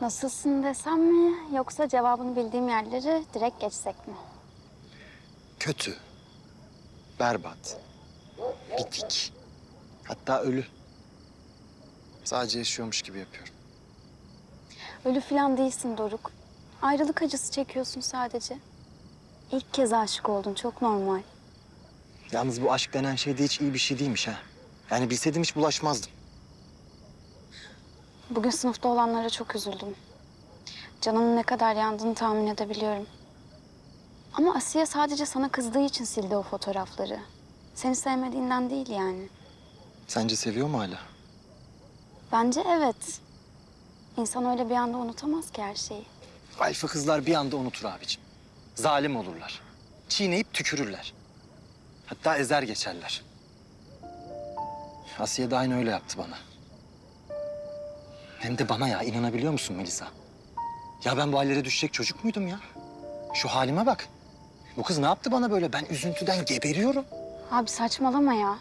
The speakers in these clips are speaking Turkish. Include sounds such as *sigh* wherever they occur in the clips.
Nasılsın desem mi yoksa cevabını bildiğim yerleri direkt geçsek mi? Kötü. Berbat. Bitik. Hatta ölü. Sadece yaşıyormuş gibi yapıyorum. Ölü falan değilsin Doruk. Ayrılık acısı çekiyorsun sadece. İlk kez aşık oldun çok normal. Yalnız bu aşk denen şey de hiç iyi bir şey değilmiş ha. Yani bilseydim hiç bulaşmazdım. Bugün sınıfta olanlara çok üzüldüm. Canının ne kadar yandığını tahmin edebiliyorum. Ama Asiye sadece sana kızdığı için sildi o fotoğrafları. Seni sevmediğinden değil yani. Sence seviyor mu hala? Bence evet. İnsan öyle bir anda unutamaz ki her şeyi. Alfa kızlar bir anda unutur abicim. Zalim olurlar. Çiğneyip tükürürler. Hatta ezer geçerler. Asiye de aynı öyle yaptı bana. Hem de bana ya inanabiliyor musun Melisa? Ya ben bu hallere düşecek çocuk muydum ya? Şu halime bak. Bu kız ne yaptı bana böyle? Ben üzüntüden geberiyorum. Abi saçmalama ya.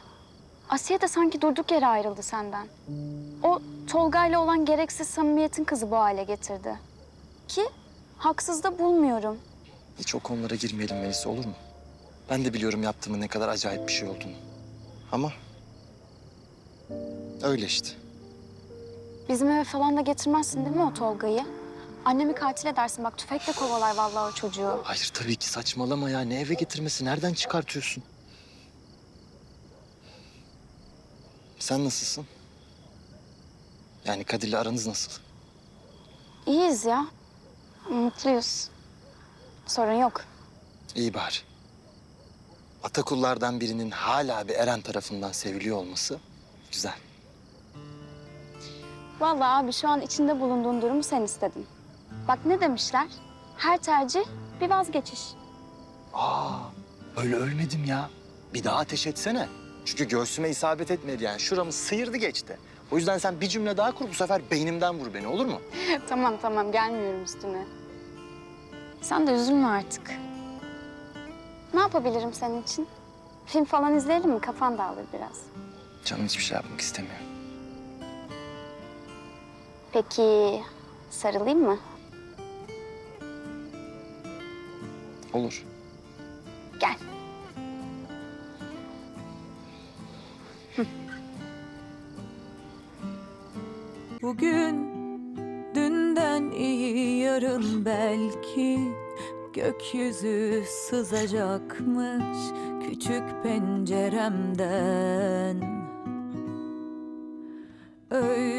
Asiye de sanki durduk yere ayrıldı senden. O Tolga'yla olan gereksiz samimiyetin kızı bu hale getirdi. Ki haksız da bulmuyorum. Hiç o konulara girmeyelim Melisa olur mu? Ben de biliyorum yaptığımın ne kadar acayip bir şey olduğunu. Ama öyle işte. Bizim eve falan da getirmezsin değil mi o Tolga'yı? Annemi katil edersin bak tüfekle kovalar vallahi o çocuğu. Hayır tabii ki saçmalama ya. Ne eve getirmesi? Nereden çıkartıyorsun? Sen nasılsın? Yani Kadir'le aranız nasıl? İyiyiz ya. Mutluyuz. Sorun yok. İyi bari. Atakullardan birinin hala bir Eren tarafından seviliyor olması güzel. Vallahi abi şu an içinde bulunduğun durumu sen istedin. Bak ne demişler? Her tercih bir vazgeçiş. Aa, öyle ölmedim ya. Bir daha ateş etsene. Çünkü göğsüme isabet etmedi yani. Şuramı sıyırdı geçti. O yüzden sen bir cümle daha kur bu sefer beynimden vur beni olur mu? *laughs* tamam tamam gelmiyorum üstüne. Sen de üzülme artık. Ne yapabilirim senin için? Film falan izleyelim mi? Kafan dağılır biraz. Canım hiçbir şey yapmak istemiyor. Peki sarılayım mı? Olur. Gel. Bugün dünden iyi yarın belki gökyüzü sızacakmış küçük penceremden. Öyle